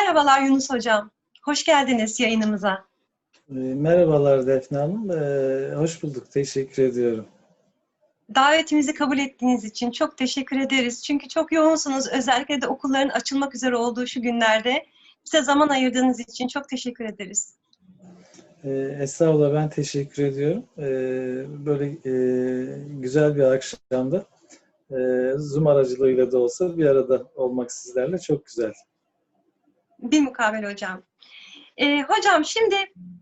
Merhabalar Yunus Hocam. Hoş geldiniz yayınımıza. E, merhabalar Defne Hanım. E, hoş bulduk. Teşekkür ediyorum. Davetimizi kabul ettiğiniz için çok teşekkür ederiz. Çünkü çok yoğunsunuz. Özellikle de okulların açılmak üzere olduğu şu günlerde. Bize zaman ayırdığınız için çok teşekkür ederiz. E, estağfurullah ben teşekkür ediyorum. Böyle e, güzel bir akşamda e, Zoom aracılığıyla da olsa bir arada olmak sizlerle çok güzel. Bir mukabele hocam. Ee, hocam şimdi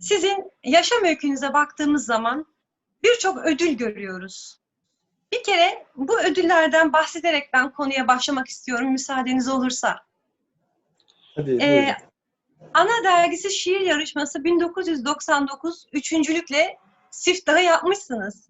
sizin yaşam öykünüze baktığımız zaman birçok ödül görüyoruz. Bir kere bu ödüllerden bahsederek ben konuya başlamak istiyorum müsaadeniz olursa. Hadi Ee, Ana dergisi şiir yarışması 1999 üçüncülükle siftahı yapmışsınız.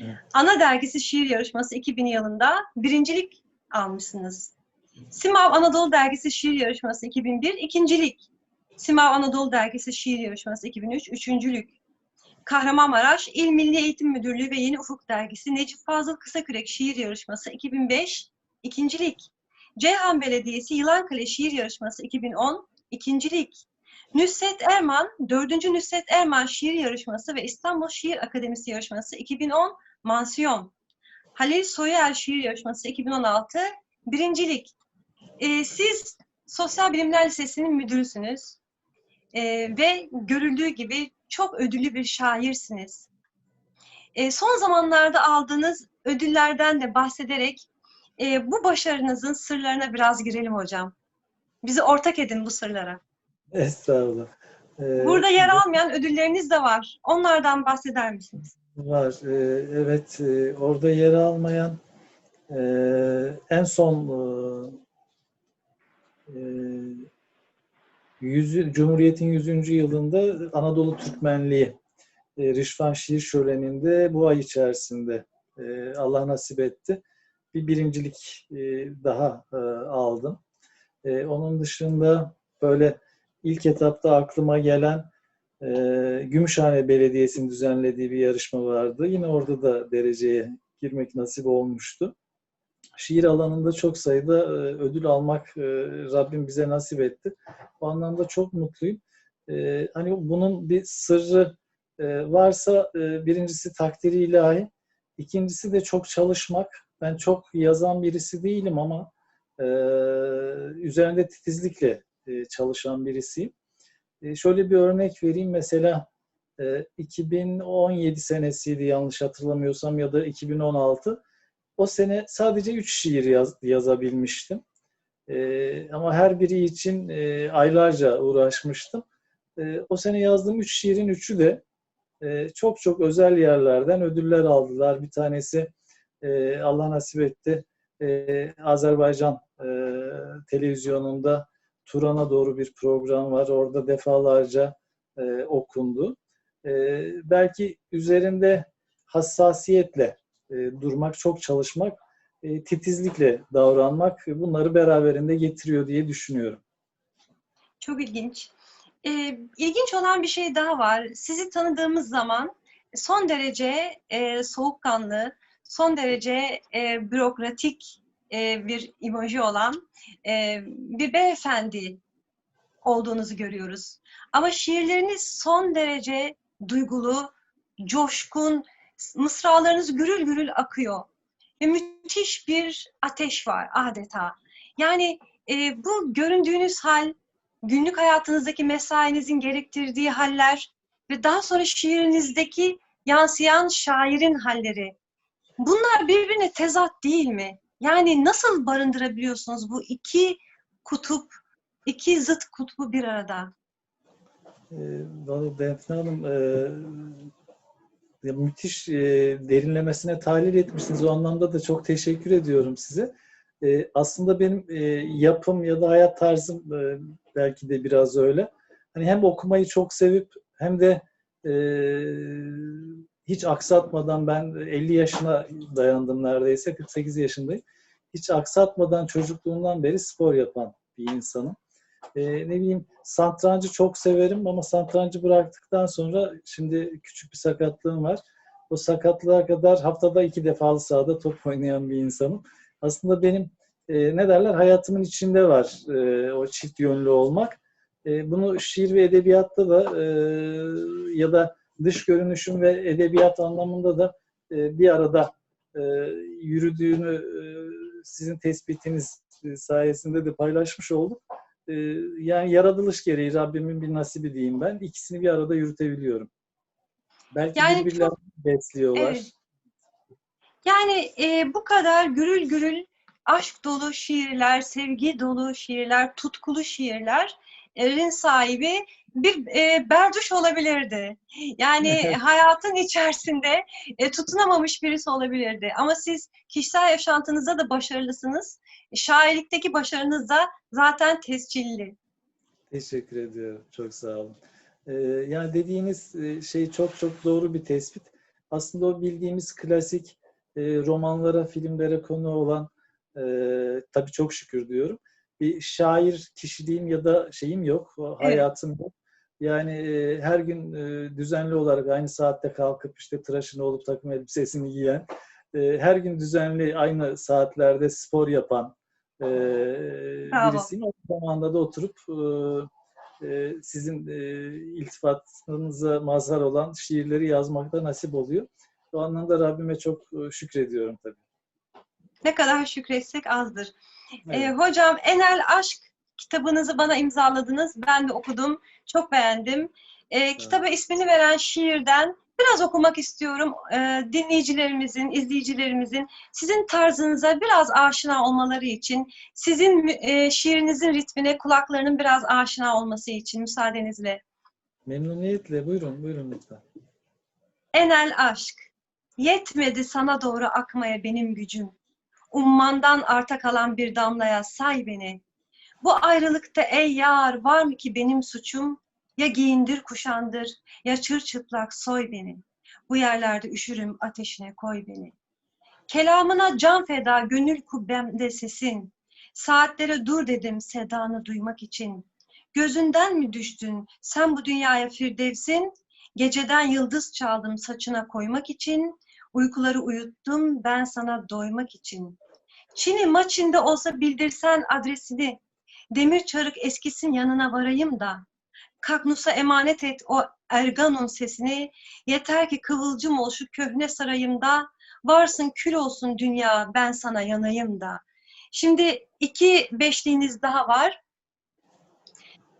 Evet. Ana dergisi şiir yarışması 2000 yılında birincilik almışsınız. Simav Anadolu dergisi şiir yarışması 2001 ikincilik. Simav Anadolu dergisi şiir yarışması 2003 üçüncülük. Kahramanmaraş İl Milli Eğitim Müdürlüğü ve Yeni Ufuk dergisi Necip Fazıl Kısakürek şiir yarışması 2005 ikincilik. Ceyhan Belediyesi Yılankale şiir yarışması 2010 ikincilik. Nüsret Erman, 4. Nüsret Erman Şiir Yarışması ve İstanbul Şiir Akademisi Yarışması 2010 mansiyon. Halil Soyer Şiir Yarışması 2016 birincilik. Ee, siz Sosyal Bilimler Lisesi'nin müdürüsünüz Ee, ve görüldüğü gibi çok ödüllü bir şairsiniz. Ee, son zamanlarda aldığınız ödüllerden de bahsederek e, bu başarınızın sırlarına biraz girelim hocam. Bizi ortak edin bu sırlara. Estağfurullah. E, Burada yer almayan ödülleriniz de var. Onlardan bahseder misiniz? Var. E, evet. e, orada yer almayan e, en son e, e, yüzü, Cumhuriyet'in 100. yılında Anadolu Türkmenliği e, Rişvan Şiir Şöleni'nde bu ay içerisinde e, Allah nasip etti. Bir birincilik e, daha e, aldım. E, onun dışında böyle ilk etapta aklıma gelen e, Gümüşhane Belediyesi'nin düzenlediği bir yarışma vardı. Yine orada da dereceye girmek nasip olmuştu. Şiir alanında çok sayıda e, ödül almak e, Rabbim bize nasip etti. Bu anlamda çok mutluyum. E, hani bunun bir sırrı varsa birincisi takdiri ilahi, ikincisi de çok çalışmak. Ben çok yazan birisi değilim ama üzerinde titizlikle çalışan birisiyim. Şöyle bir örnek vereyim. Mesela e, 2017 senesiydi yanlış hatırlamıyorsam ya da 2016. O sene sadece 3 şiir yaz, yazabilmiştim. E, ama her biri için e, aylarca uğraşmıştım. E, o sene yazdığım 3 şiirin üçü de e, çok çok özel yerlerden ödüller aldılar. Bir tanesi e, Allah nasip etti e, Azerbaycan e, televizyonunda Turan'a doğru bir program var. Orada defalarca e, okundu. E, belki üzerinde hassasiyetle e, durmak, çok çalışmak, e, titizlikle davranmak bunları beraberinde getiriyor diye düşünüyorum. Çok ilginç. Ee, ilginç olan bir şey daha var. Sizi tanıdığımız zaman son derece e, soğukkanlı, son derece e, bürokratik e, bir emoji olan e, bir beyefendi olduğunuzu görüyoruz. Ama şiirleriniz son derece duygulu, coşkun, mısralarınız gürül gürül akıyor. Ve müthiş bir ateş var adeta. Yani e, bu göründüğünüz hal, günlük hayatınızdaki mesainizin gerektirdiği haller ve daha sonra şiirinizdeki yansıyan şairin halleri. Bunlar birbirine tezat değil mi? Yani nasıl barındırabiliyorsunuz bu iki kutup, iki zıt kutbu bir arada? Vallahi Defne Hanım e, müthiş e, derinlemesine tahlil etmişsiniz. O anlamda da çok teşekkür ediyorum size. E, aslında benim e, yapım ya da hayat tarzım belki de biraz öyle. Hani hem okumayı çok sevip hem de hiç aksatmadan ben 50 yaşına dayandım neredeyse 48 yaşındayım. Hiç aksatmadan çocukluğumdan beri spor yapan bir insanım. E, ne bileyim satrancı çok severim ama satrancı bıraktıktan sonra şimdi küçük bir sakatlığım var. O sakatlığa kadar haftada iki defalı sahada top oynayan bir insanım. Aslında benim e, ne derler hayatımın içinde var e, o çift yönlü olmak. E, bunu şiir ve edebiyatta da e, ya da dış görünüşüm ve edebiyat anlamında da e, bir arada e, yürüdüğünü e, sizin tespitiniz sayesinde de paylaşmış olduk. E, yani yaratılış gereği Rabbimin bir nasibi diyeyim ben. İkisini bir arada yürütebiliyorum. Belki Yani birbirlerini besliyorlar. Evet. Yani e, bu kadar gürül gürül aşk dolu şiirler, sevgi dolu şiirler, tutkulu şiirlerin sahibi bir e, berduş olabilirdi. Yani hayatın içerisinde e, tutunamamış birisi olabilirdi. Ama siz kişisel yaşantınızda da başarılısınız. Şairlikteki başarınız da zaten tescilli. Teşekkür ediyorum. Çok sağ olun. Ee, yani dediğiniz e, şey çok çok doğru bir tespit. Aslında o bildiğimiz klasik e, romanlara, filmlere konu olan e, tabii çok şükür diyorum. Bir şair kişiliğim ya da şeyim yok, o Evet. hayatım yok. Yani e, her gün e, düzenli olarak aynı saatte kalkıp işte tıraşını olup takım elbisesini giyen, e, her gün düzenli aynı saatlerde spor yapan e, birisiyim. O zamanda da oturup e, e, sizin e, iltifatınıza mazhar olan şiirleri yazmakta nasip oluyor. O anlamda Rabbime çok e, şükrediyorum tabii. Ne kadar şükretsek azdır. Evet. Ee, hocam Enel Aşk kitabınızı bana imzaladınız. Ben de okudum. Çok beğendim. Ee, kitaba ismini veren şiirden biraz okumak istiyorum. Ee, dinleyicilerimizin, izleyicilerimizin sizin tarzınıza biraz aşina olmaları için, sizin e, şiirinizin ritmine kulaklarının biraz aşina olması için müsaadenizle. Memnuniyetle buyurun, buyurun lütfen. Enel aşk, yetmedi sana doğru akmaya benim gücüm. Ummandan arta kalan bir damlaya say beni. Bu ayrılıkta ey yar var mı ki benim suçum? Ya giyindir kuşandır, ya çırçıplak soy beni. Bu yerlerde üşürüm ateşine koy beni. Kelamına can feda gönül kubbemde sesin. Saatlere dur dedim sedanı duymak için. Gözünden mi düştün sen bu dünyaya firdevsin? Geceden yıldız çaldım saçına koymak için, uykuları uyuttum ben sana doymak için. Çin'i maçinde olsa bildirsen adresini, demir çarık eskisin yanına varayım da, Kaknus'a emanet et o erganun sesini, yeter ki kıvılcım ol şu köhne sarayımda, varsın kül olsun dünya ben sana yanayım da. Şimdi iki beşliğiniz daha var.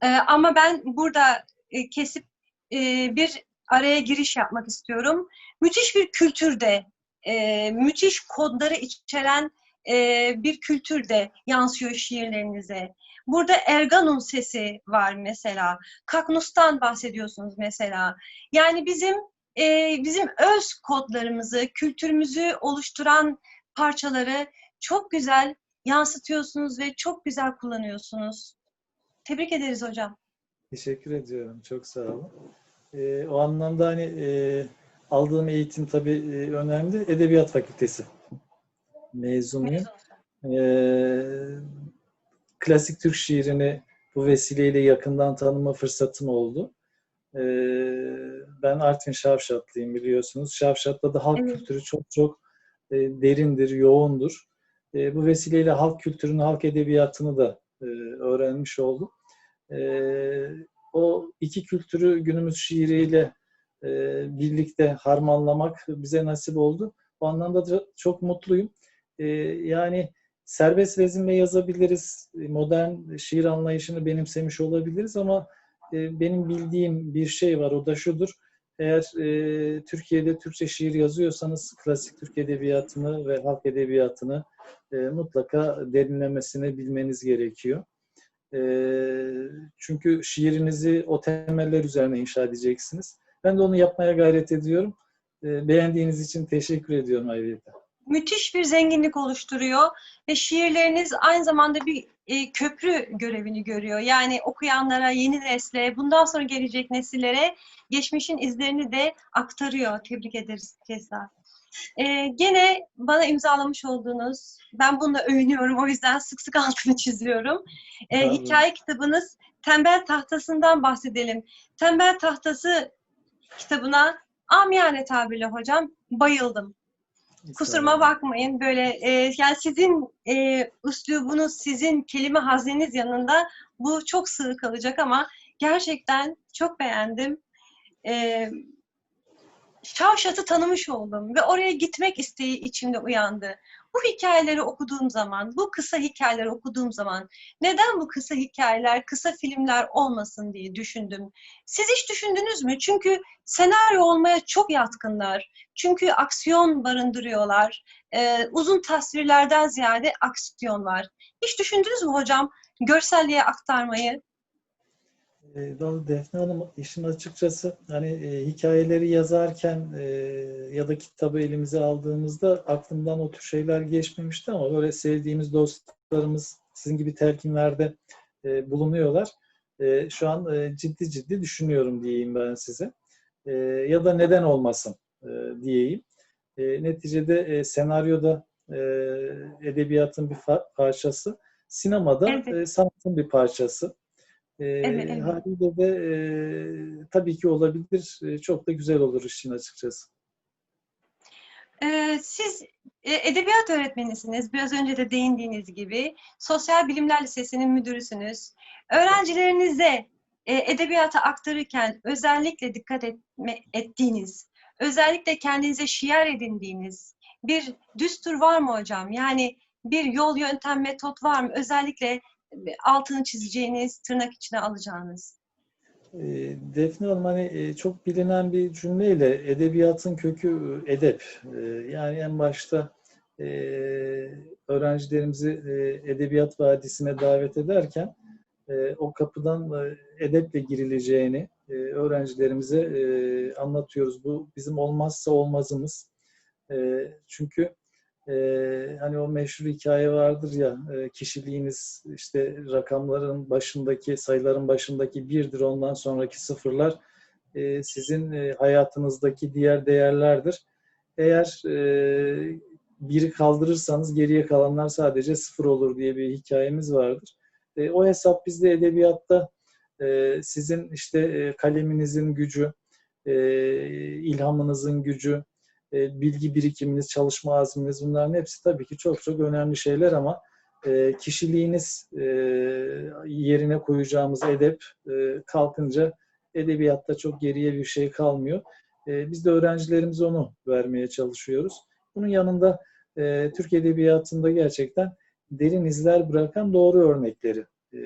Ee, ama ben burada e, kesip e, bir araya giriş yapmak istiyorum. Müthiş bir kültürde, e, müthiş kodları içeren e, bir kültürde yansıyor şiirlerinize. Burada Erganum sesi var mesela. Kaknus'tan bahsediyorsunuz mesela. Yani bizim e, bizim öz kodlarımızı, kültürümüzü oluşturan parçaları çok güzel yansıtıyorsunuz ve çok güzel kullanıyorsunuz. Tebrik ederiz hocam. Teşekkür ediyorum. Çok sağ olun. Ee, o anlamda hani e, aldığım eğitim tabii e, önemli. Edebiyat Fakültesi mezunuyum. Ee, klasik Türk şiirini bu vesileyle yakından tanıma fırsatım oldu. Ee, ben Artvin Şavşatlıyım biliyorsunuz. Şavşat'ta da halk Evet. kültürü çok çok e, derindir, yoğundur. E, bu vesileyle halk kültürünü, halk edebiyatını da e, öğrenmiş oldum. E, o iki kültürü günümüz şiiriyle e, birlikte harmanlamak bize nasip oldu. Bu anlamda da çok mutluyum. E, yani serbest vezimle yazabiliriz, modern şiir anlayışını benimsemiş olabiliriz ama e, benim bildiğim bir şey var, o da şudur. Eğer e, Türkiye'de Türkçe şiir yazıyorsanız klasik Türk edebiyatını ve halk edebiyatını e, mutlaka derinlemesine bilmeniz gerekiyor. E, çünkü şiirinizi o temeller üzerine inşa edeceksiniz. Ben de onu yapmaya gayret ediyorum. E, beğendiğiniz için teşekkür ediyorum ayrıca. Müthiş bir zenginlik oluşturuyor ve şiirleriniz aynı zamanda bir e, köprü görevini görüyor. Yani okuyanlara, yeni nesle, bundan sonra gelecek nesillere geçmişin izlerini de aktarıyor. Tebrik ederiz keza. E, gene bana imzalamış olduğunuz, ben bununla övünüyorum o yüzden sık sık altını çiziyorum. E, hikaye kitabınız Tembel Tahtası'ndan bahsedelim. Tembel Tahtası kitabına amiyane tabirle hocam bayıldım. Kusuruma bakmayın böyle e, yani sizin e, üslubunuz, sizin kelime hazneniz yanında bu çok sığ kalacak ama gerçekten çok beğendim. E, Şavşat'ı tanımış oldum ve oraya gitmek isteği içimde uyandı. Bu hikayeleri okuduğum zaman, bu kısa hikayeleri okuduğum zaman neden bu kısa hikayeler, kısa filmler olmasın diye düşündüm. Siz hiç düşündünüz mü? Çünkü senaryo olmaya çok yatkınlar. Çünkü aksiyon barındırıyorlar. Ee, uzun tasvirlerden ziyade aksiyon var. Hiç düşündünüz mü hocam görselliğe aktarmayı? Vallahi Defne Hanım işin açıkçası hani e, hikayeleri yazarken e, ya da kitabı elimize aldığımızda aklımdan o tür şeyler geçmemişti ama böyle sevdiğimiz dostlarımız sizin gibi telkinlerde e, bulunuyorlar. E, şu an e, ciddi ciddi düşünüyorum diyeyim ben size. E, ya da neden olmasın e, diyeyim. E, neticede e, senaryoda e, edebiyatın bir parçası, sinemada Evet. e, sanatın bir parçası. E, Evet, evet. Haliyle de e, tabii ki olabilir. E, çok da güzel olur işin açıkçası. Ee, siz e, edebiyat öğretmenisiniz. Biraz önce de değindiğiniz gibi. Sosyal Bilimler Lisesi'nin müdürüsünüz. Öğrencilerinize e, edebiyata aktarırken özellikle dikkat etme, ettiğiniz, özellikle kendinize şiar edindiğiniz bir düstur var mı hocam? Yani bir yol, yöntem, metot var mı? Özellikle altını çizeceğiniz, tırnak içine alacağınız. E, Defne Hanım hani e, çok bilinen bir cümleyle edebiyatın kökü e, edep. E, Yani en başta e, öğrencilerimizi Edebiyat Vadisi'ne davet ederken o kapıdan edeple girileceğini öğrencilerimize anlatıyoruz. Bu bizim olmazsa olmazımız. Çünkü e, hani o meşhur hikaye vardır ya e, kişiliğiniz işte rakamların başındaki sayıların başındaki birdir ondan sonraki sıfırlar e, sizin e, hayatınızdaki diğer değerlerdir. Eğer e, biri kaldırırsanız geriye kalanlar sadece sıfır olur diye bir hikayemiz vardır. E, o hesap bizde edebiyatta e, sizin işte e, kaleminizin gücü, e, ilhamınızın gücü, e, bilgi birikiminiz, çalışma azminiz bunların hepsi tabii ki çok çok önemli şeyler ama e, kişiliğiniz e, yerine koyacağımız edep kalkınca edebiyatta çok geriye bir şey kalmıyor. Biz de öğrencilerimize onu vermeye çalışıyoruz. Bunun yanında e, Türk Edebiyatı'nda gerçekten derin izler bırakan doğru örnekleri e,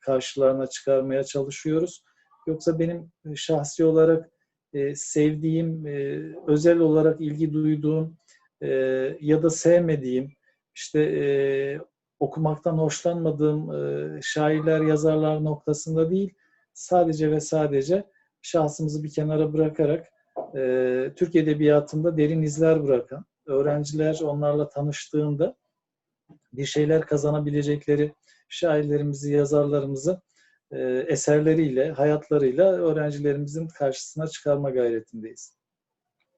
karşılarına çıkarmaya çalışıyoruz. Yoksa benim şahsi olarak e, sevdiğim, e, özel olarak ilgi duyduğum e, ya da sevmediğim, işte e, okumaktan hoşlanmadığım e, şairler, yazarlar noktasında değil, sadece ve sadece şahsımızı bir kenara bırakarak e, Türk Edebiyatı'nda derin izler bırakan, öğrenciler onlarla tanıştığında bir şeyler kazanabilecekleri şairlerimizi, yazarlarımızı eserleriyle, hayatlarıyla öğrencilerimizin karşısına çıkarma gayretindeyiz.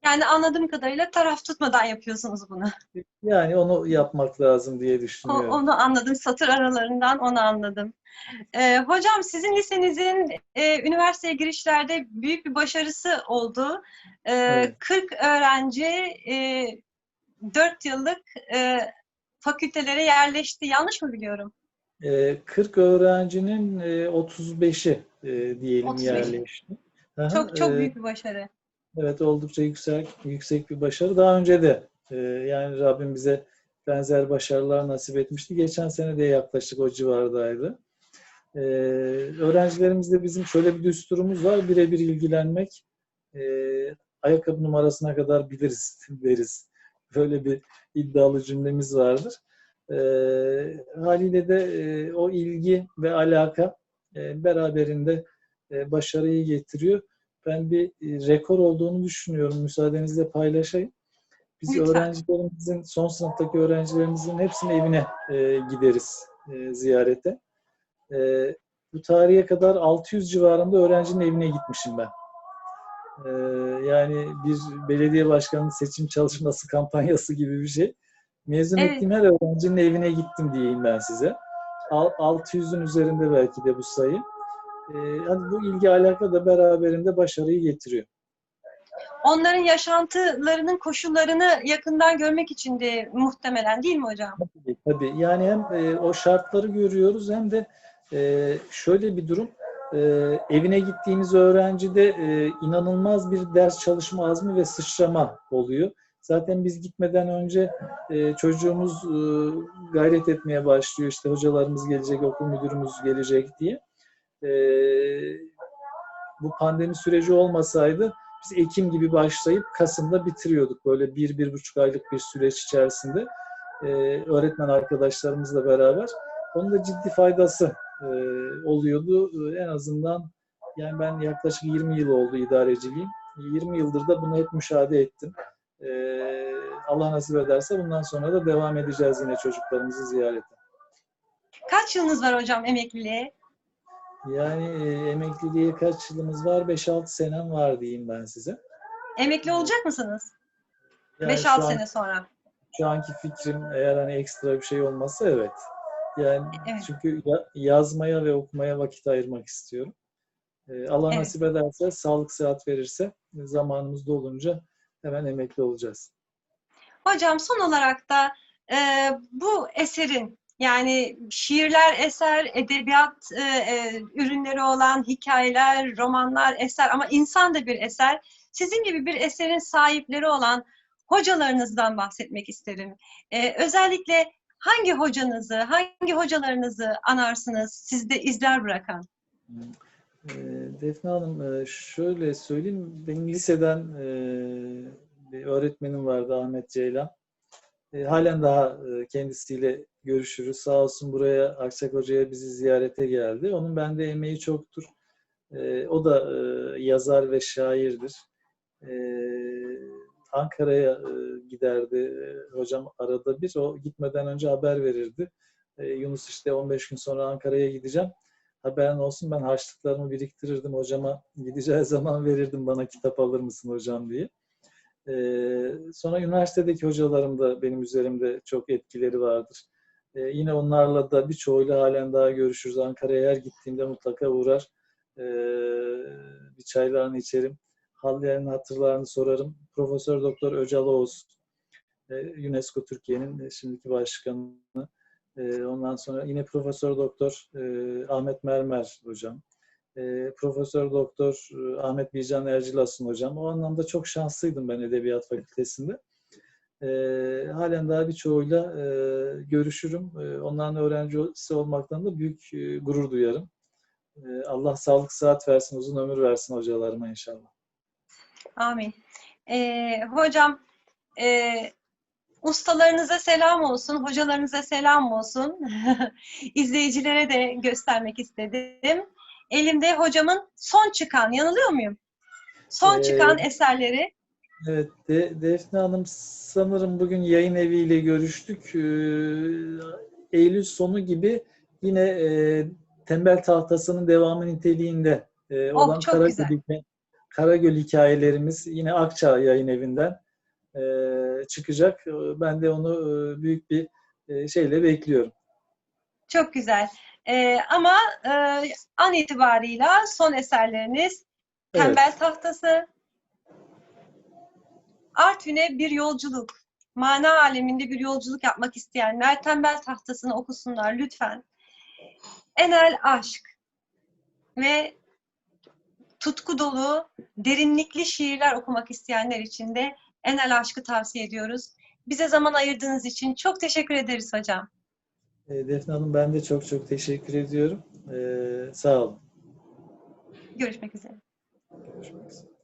Yani anladığım kadarıyla taraf tutmadan yapıyorsunuz bunu. Yani onu yapmak lazım diye O- düşünüyorum. onu anladım. Satır aralarından onu anladım. Ee, hocam sizin lisenizin e, üniversiteye girişlerde büyük bir başarısı oldu. Ee, Evet. 40 öğrenci e, 4 yıllık e, fakültelere yerleşti. Yanlış mı biliyorum? E, 40 öğrencinin e, 35'i e, diyelim 35'i. yerleşti. Aha, Çok çok e, büyük bir başarı. Evet oldukça yüksek yüksek bir başarı. Daha önce de e, yani Rabbim bize benzer başarılar nasip etmişti. Geçen sene de yaklaşık o civardaydı. E, öğrencilerimizde bizim şöyle bir düsturumuz var. Birebir ilgilenmek. E, ayakkabı numarasına kadar biliriz deriz. Böyle bir iddialı cümlemiz vardır. E, haliyle de e, o ilgi ve alaka e, beraberinde e, başarıyı getiriyor ben bir e, rekor olduğunu düşünüyorum. Müsaadenizle paylaşayım. Biz Lütfen. öğrencilerimizin, son sınıftaki öğrencilerimizin hepsinin evine e, gideriz e, ziyarete. E, bu tarihe kadar 600 civarında öğrencinin evine gitmişim ben. E, yani bir belediye başkanının seçim çalışması kampanyası gibi bir şey. Mezun Evet. ettiğim her öğrencinin evine gittim diyeyim ben size. Al- 600'ün üzerinde belki de bu sayı. E, hani bu ilgi alaka da beraberinde başarıyı getiriyor. onların yaşantılarının koşullarını yakından görmek için de muhtemelen değil mi hocam? Tabii, tabii. Yani hem e, o şartları görüyoruz hem de e, şöyle bir durum. E, evine gittiğimiz öğrencide e, inanılmaz bir ders çalışma azmi ve sıçrama oluyor. Zaten biz gitmeden önce e, çocuğumuz e, gayret etmeye başlıyor. İşte hocalarımız gelecek, okul müdürümüz gelecek diye. E, bu pandemi süreci olmasaydı biz Ekim gibi başlayıp Kasım'da bitiriyorduk. Böyle bir, bir buçuk aylık bir süreç içerisinde e, öğretmen arkadaşlarımızla beraber. Onun da ciddi faydası e, oluyordu. E, en azından yani ben yaklaşık 20 yıl oldu idareciliğim. 20 yıldır da bunu hep müşahede ettim. E, Allah nasip ederse bundan sonra da devam edeceğiz yine çocuklarımızı ziyarete. Kaç yılınız var hocam emekliliğe? Yani e, emekliliğe kaç yılımız var? 5-6 senem var diyeyim ben size. Emekli olacak mısınız? Yani 5-6 şu an- sene sonra. şu anki fikrim eğer hani ekstra bir şey olmasa evet. Yani Evet. çünkü ya- yazmaya ve okumaya vakit ayırmak istiyorum. Ee, Allah Evet. nasip ederse, sağlık sıhhat verirse zamanımız dolunca hemen emekli olacağız. Hocam son olarak da e, bu eserin yani şiirler eser, edebiyat e, e, ürünleri olan hikayeler, romanlar eser ama insan da bir eser. Sizin gibi bir eserin sahipleri olan hocalarınızdan bahsetmek isterim. E, özellikle hangi hocanızı, hangi hocalarınızı anarsınız sizde izler bırakan? Ee, Defne Hanım e, şöyle söyleyeyim. Benim liseden e, bir öğretmenim vardı Ahmet Ceylan. E, Halen daha kendisiyle görüşürüz. Sağ olsun buraya Akçak Hoca'ya bizi ziyarete geldi. Onun bende emeği çoktur. O da yazar ve şairdir. Ankara'ya giderdi. Hocam arada bir. O gitmeden önce haber verirdi. Yunus işte 15 gün sonra Ankara'ya gideceğim haberin olsun ben harçlıklarımı biriktirirdim hocama gideceği zaman verirdim bana kitap alır mısın hocam diye. Ee, sonra üniversitedeki hocalarım da benim üzerimde çok etkileri vardır. Ee, yine onlarla da birçoğuyla halen daha görüşürüz. Ankara'ya her gittiğimde mutlaka uğrar. Ee, bir çaylarını içerim. Hallerini, hatırlarını sorarım. Profesör Doktor Öcal Oğuz, e, UNESCO Türkiye'nin şimdiki başkanı. Ee, Ondan sonra yine Profesör Doktor e, Ahmet Mermer hocam. E, Profesör Doktor e, Ahmet Bircan Ercilasın hocam. O anlamda çok şanslıydım ben Edebiyat Fakültesinde. E, halen daha birçoğuyla e, görüşürüm. E, onların öğrencisi olmaktan da büyük e, gurur duyarım. E, Allah sağlık, sıhhat versin, uzun ömür versin hocalarıma inşallah. Amin. Ee, hocam e, ustalarınıza selam olsun, hocalarınıza selam olsun. İzleyicilere de göstermek istedim. Elimde hocamın son çıkan, yanılıyor muyum? Son Ee, çıkan eserleri. Evet, De- Defne Hanım sanırım bugün yayın eviyle görüştük. Ee, Eylül sonu gibi yine e, Tembel Tahtası'nın devamı niteliğinde e, Oh, olan çok Karagöl, Karagöl hikayelerimiz yine Akça yayın evinden çıkacak. E, Ben de onu e, büyük bir e, şeyle bekliyorum. Çok güzel. Ee, ama e, an itibarıyla son eserleriniz Evet. Tembel Tahtası, Artvin'e bir yolculuk, mana aleminde bir yolculuk yapmak isteyenler Tembel Tahtası'nı okusunlar lütfen. Enel Aşk ve tutku dolu, derinlikli şiirler okumak isteyenler için de Enel Aşk'ı tavsiye ediyoruz. Bize zaman ayırdığınız için çok teşekkür ederiz hocam. E, Defne Hanım ben de çok çok teşekkür ediyorum. E, sağ olun. Görüşmek üzere. Görüşmek üzere.